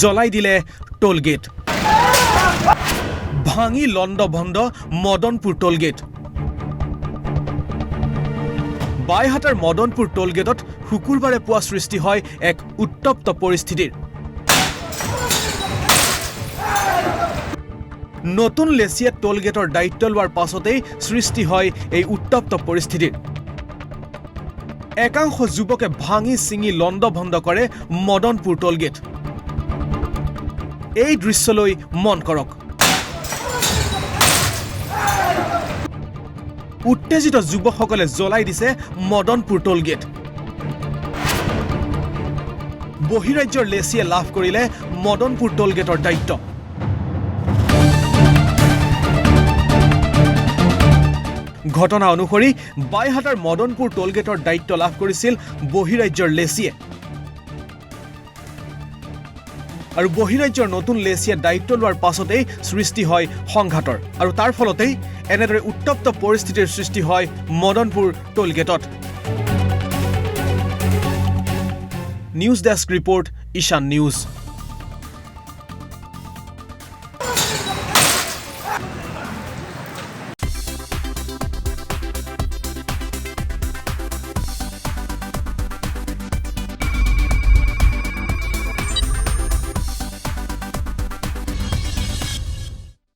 জ্বলাই দিলে টোলগেট ভাঙি লণ্ডভণ্ড মদনপুৰ টোলগেট বাইহাটাৰ মদনপুৰ টোলগেটত শুকুৰবাৰে পোৱা সৃষ্টি হয় এক উত্তপ্ত পৰিস্থিতিৰ। নতুন লেচিয়ে টোলগেটৰ দায়িত্ব লোৱাৰ পাছতেই সৃষ্টি হয় এই উত্তপ্ত পৰিস্থিতিৰ। একাংশ যুৱকে ভাঙি ছিঙি লণ্ডভণ্ড কৰে মদনপুৰ টোলগেট এই দৃশ্যলৈ মন কৰক। উত্তেজিত যুৱকসকলে জ্বলাই দিছে মদনপুৰ টোলগেট বহিৰাজ্যৰ লেচিয়ে লাভ কৰিলে মদনপুৰ টোলগেটৰ দায়িত্ব। ঘটনা অনুসৰি, বাইহাটাৰ মদনপুৰ টোলগেটৰ দায়িত্ব লাভ কৰিছিল বহিৰাজ্যৰ লেচিয়ে। আৰু বহিৰাজ্যৰ নতুন লেচিয়ে দায়িত্ব লোৱাৰ পাছতেই সৃষ্টি হয় সংঘাতৰ। আৰু তাৰ ফলতেই এনেদৰে উত্তপ্ত পৰিস্থিতিৰ সৃষ্টি হয় Madanpur টোলগেটত। News desk report Ishan news.